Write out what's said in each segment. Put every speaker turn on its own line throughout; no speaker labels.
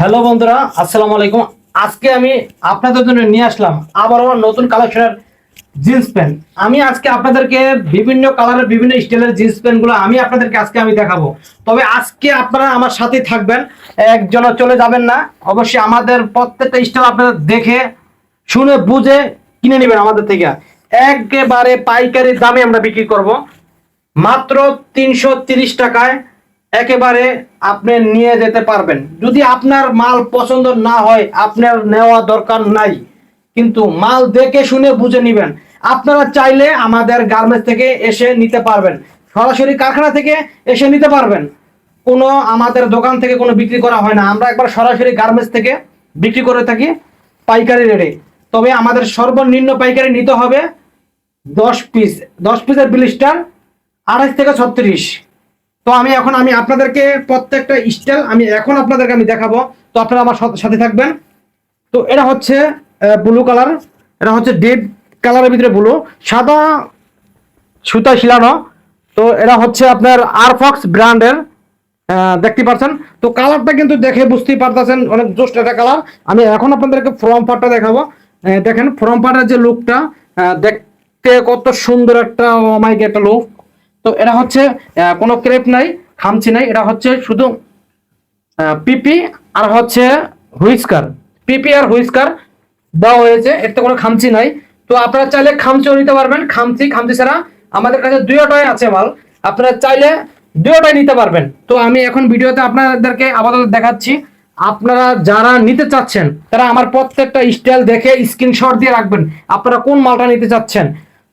Hello বন্ধুরা, আসসালামু আলাইকুম। আজকে আমি আপনাদের জন্য নিয়ে আসলাম আবারও নতুন কালেকশনের জিন্স প্যান্ট। আমি আজকে আপনাদেরকে বিভিন্ন কালারের, বিভিন্ন স্টাইলের জিন্স প্যান্টগুলো আমি আপনাদেরকে আজকে আমি দেখাবো। তবে আজকে আপনারা আমার সাথে থাকবেন, একজন চলে যাবেন না। অবশ্যই আমাদের প্রত্যেকটা স্টাইল আপনারা দেখে, শুনে, বুঝে কিনে নেবেন আমাদের থেকে। একেবারে পাইকারি দামে আমরা বিক্রি করব। মাত্র তিনশো টাকায় একেবারে আপনি নিয়ে যেতে পারবেন। যদি আপনার মাল পছন্দ না হয়, আপনার নেওয়া দরকার নাই। কিন্তু মাল দেখে শুনে বুঝে নেবেন। আপনারা চাইলে আমাদের গার্মেন্টস থেকে এসে নিতে পারবেন। সরাসরি কারখানা থেকে এসে নিতে পারবেন। কোনো আমাদের দোকান থেকে কোনো বিক্রি করা হয় না। আমরা একবার সরাসরি গার্মেন্টস থেকে বিক্রি করে থাকি পাইকারি রেটে। তবে আমাদের সর্বনিম্ন পাইকারি নিতে হবে দশ পিস। দশ পিসের ব্লিস্টার আড়াইশ থেকে ছত্রিশ। তো আমি এখন আমি আপনাদেরকে প্রত্যেকটা স্টাইল আমি এখন আপনাদেরকে আমি দেখাবো। তো আপনারা আমার সাথে- থাকবেন। তো এটা হচ্ছে ব্লু কালার এটা হচ্ছে ডেড কালারের ভিতরে ব্লু সাদা সুতা শিলানো। তো এটা হচ্ছে আপনার আরফক্স ব্র্যান্ডের দেখতে পাচ্ছেন। তো কালারটা কিন্তু দেখে বুঝতেই পারতেছেন অনেক জোস্ট একটা কালার আমি এখন আপনাদেরকে ফ্রম পার্টটা দেখাবো। দেখেন ফ্রম পার্টের যে লুকটা দেখতে কত সুন্দর একটা অমাইক একটা লুক তো এটা হচ্ছে কোনো ক্রেপ নাই, খামচি নাই, এটা হচ্ছে শুধু পিপি আর হচ্ছে হুইস্কার। পিপি আর হুইস্কার দেওয়া হয়েছে, এতে কোনো খামচি নাই। তো আপনারা চাইলে খামচিও নিতে পারবেন, খামচি খামচি ছাড়া আমাদের কাছে দুইটাই আছে মাল। আপনারা চাইলে দুইটাই নিতে পারবেন। তো আমি এখন ভিডিওতে আপনাদেরকে আপাতত দেখাচ্ছি। আপনারা যারা নিতে চাচ্ছেন, তারা আমার প্রত্যেকটা স্টাইল দেখে স্ক্রিনশট দিয়ে রাখবেন, আপনারা কোন মালটা নিতে চাচ্ছেন।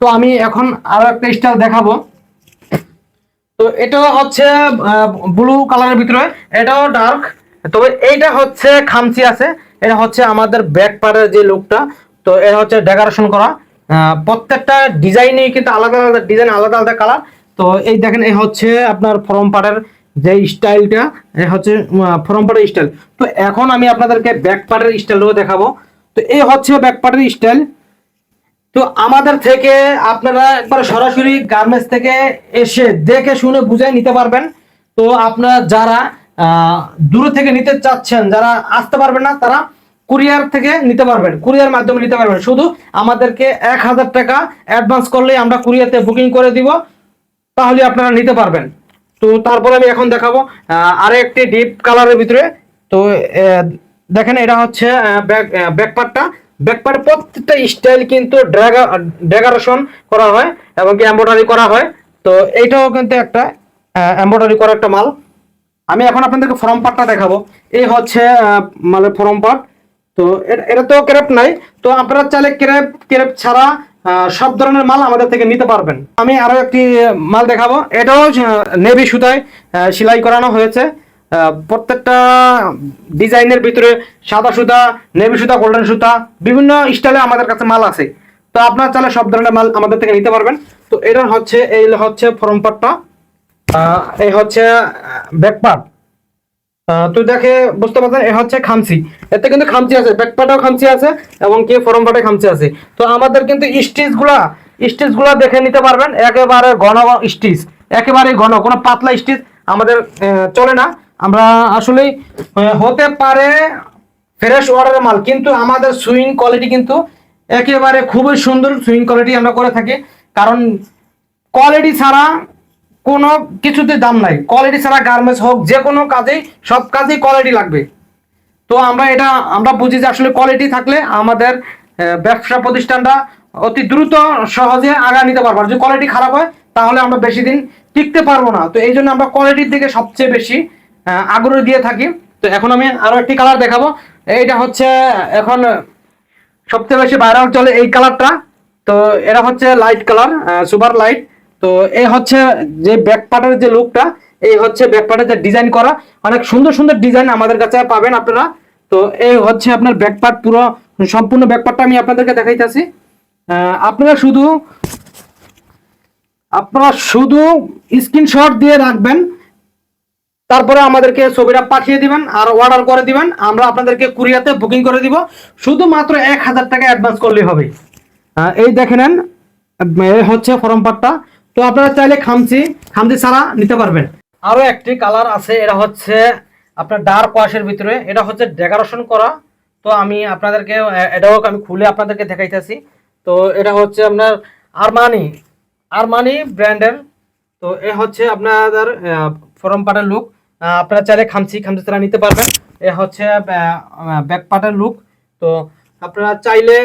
তো আমি এখন আরও একটা স্টাইল দেখাবো। তো এটা হচ্ছে ব্লু কালারের ভিতরে। এটাও ডার্ক তবে এইটা হচ্ছে খামচি আছে। এটা হচ্ছে আমাদের ব্যাক পার্টের যে লুকটা তো এটা হচ্ছে ডেকোরেশন করা। প্রত্যেকটা ডিজাইনে কিন্তু আলাদা আলাদা ডিজাইন আলাদা আলাদা কালার তো এই দেখেন এই হচ্ছে আপনার ফরম পার্টের যে স্টাইলটা এ হচ্ছে ফরম পার্টের স্টাইল তো এখন আমি আপনাদেরকে ব্যাক পার্টের স্টাইলটাও দেখাবো। তো এই হচ্ছে ব্যাক পার্টের স্টাইল তো আমাদের থেকে আপনারা একবার সরাসরি গার্মেন্টস থেকে এসে দেখে শুনে বুঝে নিতে পারবেন। তো আপনারা যারা দূরে থেকে নিতে চাচ্ছেন, যারা আসতে পারবেন না, তারা কুরিয়ার থেকে নিতে পারবেন, কুরিয়ার মাধ্যমে নিতে পারবেন। শুধু আমাদেরকে এক হাজার টাকা অ্যাডভান্স করলেই আমরা কুরিয়ারতে বুকিং করে দিব, তাহলে আপনারা নিতে পারবেন। তো তারপরে আমি এখন দেখাবো আরও একটি ডিপ কালারের ভিতরে। তো দেখেন, এটা হচ্ছে ব্যাক ব্যাকপার্টটা ব্যাকপার্ট প্রত্যেকটা স্টাইল কিন্তু ড্রাগারেশন করা হয় এবং কি এম্ব্রয়ডারি করা হয়। তো এইটাও কিন্তু একটা এম্ব্রয়ডারি করা একটা মাল। আমি এখন আপনাদেরকে ফর্ম পার্টটা দেখাবো। এই হচ্ছে মানে ফর্ম পার্ট তো এটা- তো ক্রেপ নাই। তো আপনারা চাইলে ক্রেপ ক্রেপ ছাড়া সব ধরনের মাল আমাদের থেকে নিতে পারবেন। আমি আরও একটি মাল দেখাবো। এটাও নেভি সুতায় সেলাই করানো হয়েছে। প্রত্যেকটা ডিজাইনের ভিতরে সাদা সুতা, নেভি সুতা গোল্ডেন সুতা, বিভিন্ন স্টাইলে আমাদের কাছে মাল আছে। তো আপনারা চাইলে সব ধরনের মাল আমাদের থেকে নিতে পারবেন। তো এটা হচ্ছে, এই হচ্ছে ফর্ম পার্টটা এই হচ্ছে ব্যাক পার্ট তো দেখে বুঝতে পারছেন, এ হচ্ছে খামচি। এতে কিন্তু খামচি আছে ব্যাকপাটাও খামচি আছে, এবং কি ফরম পাটে খামচি আছে। তো আমাদের কিন্তু স্টিচগুলা স্টিচগুলা দেখে নিতে পারবেন। একেবারে ঘন স্টিচ একেবারে ঘন, কোনো পাতলা স্টিচ আমাদের চলে না। আমরা আসলে হতে পারে ফ্রেশ অর্ডারের মাল, কিন্তু আমাদের সুইং কোয়ালিটি কিন্তু একেবারে খুবই সুন্দর সুইং কোয়ালিটি আমরা করে থাকি। কারণ কোয়ালিটি ছাড়া কোনো কিছুতে দাম নাই। কোয়ালিটি ছাড়া গার্মেন্টস হোক, যে কোনো কাজেই, সব কাজেই কোয়ালিটি লাগবে। তো আমরা এটা, আমরা বুঝি যে আসলে কোয়ালিটি থাকলে আমাদের ব্যবসা প্রতিষ্ঠানটা অতি দ্রুত সহজে আগা নিতে পারব। যদি কোয়ালিটি খারাপ হয়, তাহলে আমরা বেশি দিন টিকতে পারব না। তো এই জন্য আমরা কোয়ালিটির দিকে সবচেয়ে বেশি আগ্রহ দিয়ে থাকি। তো এখন আমি আরও একটি কালার দেখাবো। এইটা হচ্ছে এখন সবচেয়ে বেশি ভাইরাল চলে এই কালারটা তো এটা হচ্ছে লাইট কালার সুপার লাইট তো এই হচ্ছে যে ব্যাক পার্টের যে লুকটা এই হচ্ছে ব্যাক পার্টের যে ডিজাইন করা। অনেক সুন্দর সুন্দর ডিজাইন আমাদের কাছে পাবেন আপনারা। তো এই হচ্ছে আপনার ব্যাক পার্ট পুরো, সম্পূর্ণ ব্যাক পার্টটা আমি আপনাদেরকে দেখাইতেছি। আপনারা শুধু আপনারা শুধু স্ক্রিনশট দিয়ে রাখবেন। তারপরে আমাদেরকে ছবিটা পাঠিয়ে দিবেন আর অর্ডার করে দিবেন। আমরা আপনাদেরকে কুরিয়াতে বুকিং করে দিব। শুধুমাত্র এক হাজার টাকা অ্যাডভান্স করলেই হবে। এই দেখে নেন হচ্ছে ফরম পাটটা। তো আপনারা চাইলে খামচি খামচি ছাড়া নিতে পারবেন। আরও একটি কালার আছে, এটা হচ্ছে আপনার ডার্ক ওয়াশের ভিতরে। এটা হচ্ছে ডেকোরেশন করা। তো আমি আপনাদেরকে এটাও আমি খুলে আপনাদেরকে দেখাইতেছি। তো এটা হচ্ছে আপনার আরমানি আরমানি ব্র্যান্ডের তো এ হচ্ছে আপনাদের ফরম পার্টের লুক আপনারা চাইলে খামচি খামচি তারা নিতে পারবেন। এ হচ্ছে ব্যাক পার্টের লুক। তো আপনারা চাইলে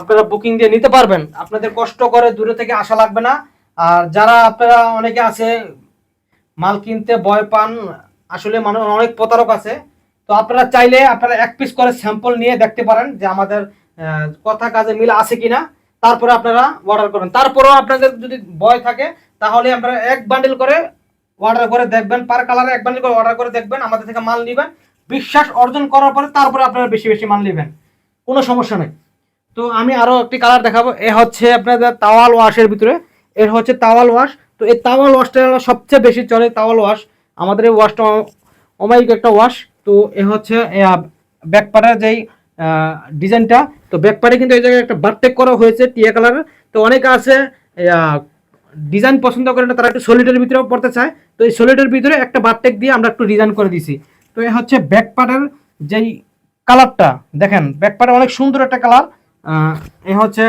আপনারা বুকিং দিয়ে নিতে পারবেন। আপনাদের কষ্ট করে দূরে থেকে আসা লাগবে না। আর যারা আপনারা অনেকে আছে, মাল কিনতে ভয় পান, আসলে মানুষ অনেক প্রতারক আছে। তো আপনারা চাইলে আপনারা এক পিস করে স্যাম্পল নিয়ে দেখতে পারেন যে আমাদের কথা কাজে মিল আছে কি না তারপরে আপনারা অর্ডার করবেন। তারপরেও আপনাদের যদি ভয় থাকে, তাহলে আপনারা এক বান্ডেল করে অর্ডার করে দেখবেন পার কালারে একবার করে অর্ডার করে দেখবেন, আমাদের থেকে মাল নেবেন। বিশ্বাস অর্জন করার পরে তারপরে আপনারা বেশি বেশি মাল নেবেন। কোনো সমস্যা নেই। তো আমি আরও একটি কালার দেখাবো, এ হচ্ছে আপনাদের তাওয়াল ওয়াশের ভিতরে। এর হচ্ছে তাওয়াল ওয়াশ তো এই তাওয়াল ওয়াশটা সবচেয়ে বেশি চলে তাওয়াল ওয়াশ আমাদের এই ওয়াশটা অমায়িক একটা ওয়াশ তো এ হচ্ছে ব্যাকপাটার যেই ডিজাইনটা তো ব্যাকপাটে কিন্তু এই জায়গায় একটা বারটেক করা হয়েছে টিয়া কালারের তো অনেকে আছে ডিজাইন পছন্দ করে না, তারা একটু সলিডের ভিতরেও পড়তে চায়। তো এই সলিডের ভিতরে একটা বারটেক দিয়ে আমরা একটু ডিজাইন করে দিছি। তো এ হচ্ছে ব্যাকপাটের যেই কালারটা দেখেন ব্যাকপাটে অনেক সুন্দর একটা কালার এ হচ্ছে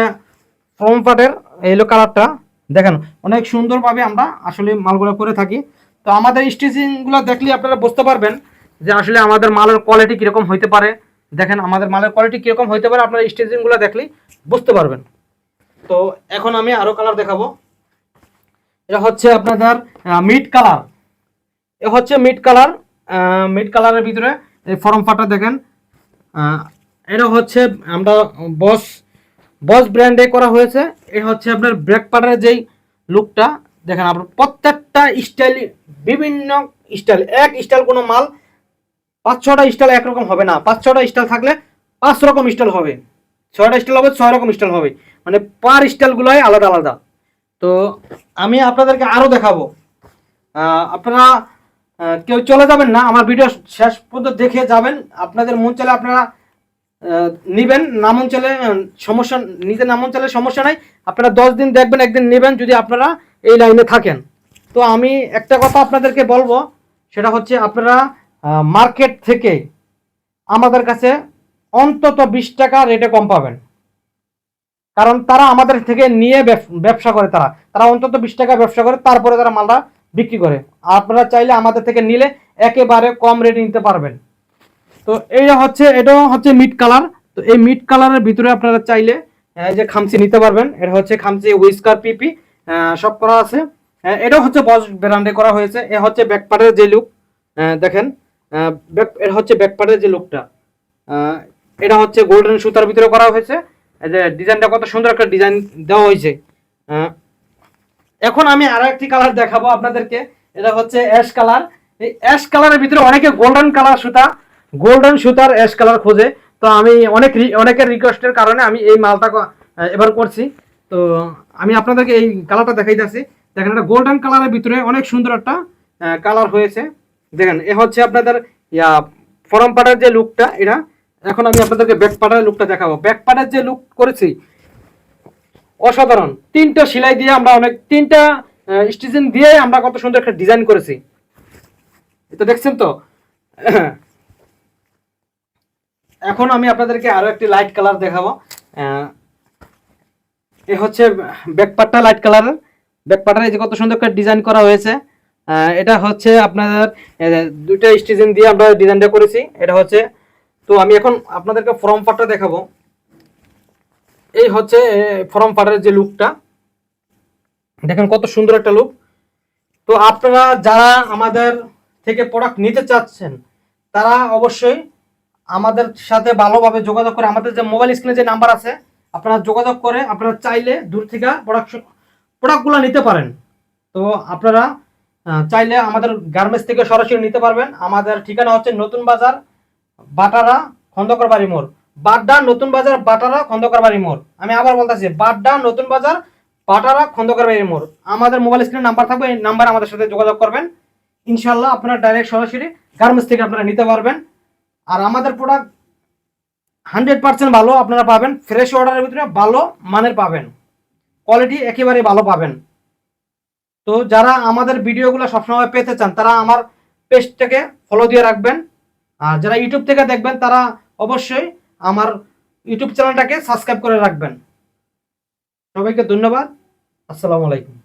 ফ্রম পার্টের এলো কালারটা দেখেন, অনেক সুন্দরভাবে আমরা আসলে মালগুলো করে থাকি। তো আমাদের স্টিচিংগুলো দেখলে আপনারা বুঝতে পারবেন যে আসলে আমাদের মালের কোয়ালিটি কীরকম হইতে পারে। দেখেন, আমাদের মালের কোয়ালিটি কীরকম হইতে পারে আপনারা স্টিচিংগুলো দেখলেই বুঝতে পারবেন। তো এখন আমি আরও কালার দেখাবো। এটা হচ্ছে আপনাদের মিড কালার এ হচ্ছে মিড কালার মিড কালারের ভিতরে এই ফর্ম ফাটা দেখেন। এটা হচ্ছে আমরা বস বস ব্র্যান্ডে করা হয়েছে। এ হচ্ছে আপনার ব্রেক পাটারের যেই লুকটা দেখেন আপনার প্রত্যেকটা স্টাইল বিভিন্ন স্টাইল এক স্টাইল কোনো মাল পাঁচ ছটা স্টাইল একরকম হবে না। পাঁচ ছটা স্টাইল থাকলে পাঁচ রকম স্টাইল হবে। ছয়টা স্টাইল হবে, ছয় রকম স্টাইল হবে। মানে পার স্টাইলগুলোই আলাদা আলাদা। তো আমি আপনাদেরকে আরও দেখাবো। আপনারা কেউ চলে যাবেন না, আমার ভিডিও শেষ পর্যন্ত দেখে যাবেন। আপনাদের মন চলে আপনারা নিবেন নাম অঞ্চলে সমস্যা, নিজের নাম অঞ্চলে সমস্যা নাই। আপনারা দশ দিন দেখবেন, একদিন নেবেন যদি আপনারা এই লাইনে থাকেন। তো আমি একটা কথা আপনাদেরকে বলব, সেটা হচ্ছে আপনারা মার্কেট থেকে আমাদের কাছে অন্তত বিশ টাকা রেটে কম পাবেন। কারণ তারা আমাদের থেকে নিয়ে ব্যবসা করে তারা। তারা অন্তত বিশ টাকা ব্যবসা করে, তারপরে তারা মালটা বিক্রি করে। আপনারা চাইলে আমাদের থেকে নিলে একেবারে কম রেটে নিতে পারবেন। তো এইটা হচ্ছে, এটাও হচ্ছে মিড কালার তো এই মিড কালারের ভিতরে আপনারা চাইলে এই যে খামচি নিতে পারবেন। এটা হচ্ছে খামচি উইস্কার পিপি সব করা আছে। এটাও হচ্ছে বস ব্র্যান্ডে করা হয়েছে। এ হচ্ছে ব্যাকপার্টের যে লুক দেখেন এটা হচ্ছে ব্যাকপার্টের যে লুকটা এটা হচ্ছে গোল্ডেন সুতার ভিতরে করা হয়েছে। এই ডিজাইনটা কত সুন্দর একটা ডিজাইন দেওয়া হয়েছে। এখন আমি আরও একটি কালার দেখাবো আপনাদেরকে। এটা হচ্ছে অ্যাশ কালার। এই অ্যাশ কালারের ভিতরে অনেকে গোল্ডেন কালার সুতা, গোল্ডেন সুতার অ্যাশ কালার খোঁজে। তো আমি অনেক অনেকের রিকোয়েস্টের কারণে আমি এই মালটা এবার করছি। তো আমি আপনাদেরকে এই কালারটা দেখাইতেছি দেখেন, এটা গোল্ডেন কালারের ভিতরে অনেক সুন্দর একটা কালার হয়েছে। দেখেন, এ হচ্ছে আপনাদের, ইয়া, ফরম পাটার যে লুকটা এটা এখন আমি আপনাদেরকে ব্যাক পাটার লুকটা দেখাবো। ব্যাক পাটার যে লুক করেছি অসাধারণ। তিনটা সেলাই দিয়ে আমরা অনেক তিনটা স্টিচিং দিয়ে আমরা কত সুন্দর একটা ডিজাইন করেছি। এটা দেখছেন তো? এখন আমি আপনাদেরকে আরও একটি লাইট কালার দেখাবো। এ হচ্ছে ব্যাকপাটটা লাইট কালারের ব্যাকপাটার এই যে কত সুন্দর করে ডিজাইন করা হয়েছে। এটা হচ্ছে আপনাদের আহ, দুইটা স্টিচিং দিয়ে আমরা ডিজাইনটা করেছি। এটা হচ্ছে তো আমি এখন আপনাদেরকে ফর্ম পাটটা দেখাবো। এই হচ্ছে ফর্ম পাটের যে লুকটা দেখেন কত সুন্দর একটা লুক তো আপনারা যারা আমাদের থেকে প্রোডাক্ট নিতে চাচ্ছেন, তারা অবশ্যই আমাদের সাথে ভালোভাবে যোগাযোগ করে, আমাদের যে মোবাইল স্ক্রিনে যে নাম্বার আছে, আপনারা যোগাযোগ করে আপনারা চাইলে দূর থেকে প্রোডাকশন প্রোডাক্টগুলো নিতে পারেন। তো আপনারা চাইলে আমাদের গার্মেন্টস থেকে সরাসরি নিতে পারবেন। আমাদের ঠিকানা হচ্ছে নতুন বাজার বাটারা খন্দকার বাড়ি মোড়। বাড্ডা নতুন বাজার বাটারা খন্দকার বাড়ি মোড়। আমি আবার বলতেছি, বাড্ডা নতুন বাজার বাটারা খন্দকার বাড়ি মোড়। আমাদের মোবাইল স্ক্রিনে নাম্বার থাকবে, এই নাম্বার আমাদের সাথে যোগাযোগ করবেন। ইনশাল্লাহ আপনারা ডাইরেক্ট সরাসরি গার্মেন্টস থেকে আপনারা নিতে পারবেন। আর আমাদের প্রোডাক্ট হান্ড্রেড পার্সেন্ট ভালো আপনারা পাবেন। ফ্রেশ অর্ডারের ভিতরে ভালো মানের পাবেন। কোয়ালিটি একেবারে ভালো পাবেন। তো যারা আমাদের ভিডিওগুলো সবসময় পেতে চান, তারা আমার পেজটাকে ফলো দিয়ে রাখবেন। আর যারা ইউটিউব থেকে দেখবেন, তারা অবশ্যই আমার ইউটিউব চ্যানেলটাকে সাবস্ক্রাইব করে রাখবেন। সবাইকে ধন্যবাদ। আসসালামু আলাইকুম।